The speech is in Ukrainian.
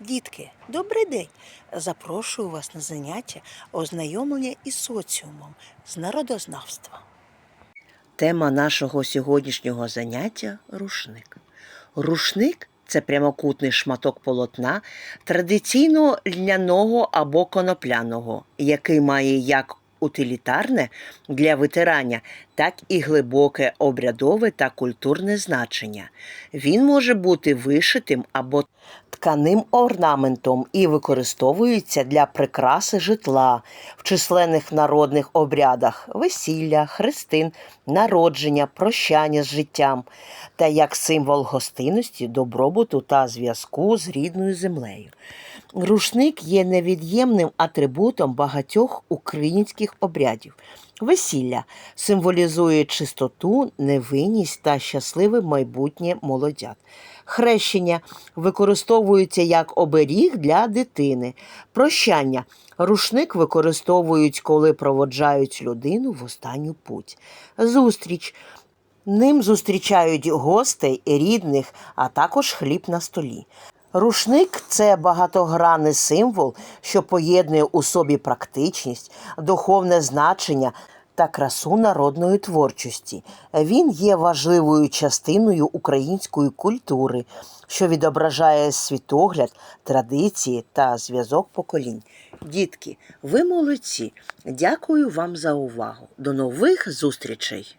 Дітки, добрий день! Запрошую вас на заняття ознайомлення із соціумом з народознавства. Тема нашого сьогоднішнього заняття рушник. Рушник це прямокутний шматок полотна традиційно льняного або конопляного, який має як утилітарне для витирання, так і глибоке обрядове та культурне значення. Він може бути вишитим або тканим орнаментом і використовується для прикраси житла в численних народних обрядах весілля, хрестин, народження, прощання з життям та як символ гостинності, добробуту та зв'язку з рідною землею. Рушник є невід'ємним атрибутом багатьох українських обрядів. Весілля символізує чистоту, невинність та щасливе майбутнє молодят. Хрещення використовується як оберіг для дитини. Прощання. Рушник використовують, коли проводжають людину в останню путь. Зустріч. Ним зустрічають гостей, рідних, а також хліб на столі. Рушник це багатогранний символ, що поєднує у собі практичність, духовне значення та красу народної творчості. Він є важливою частиною української культури, що відображає світогляд, традиції та зв'язок поколінь. Дітки, ви молодці! Дякую вам за увагу. До нових зустрічей!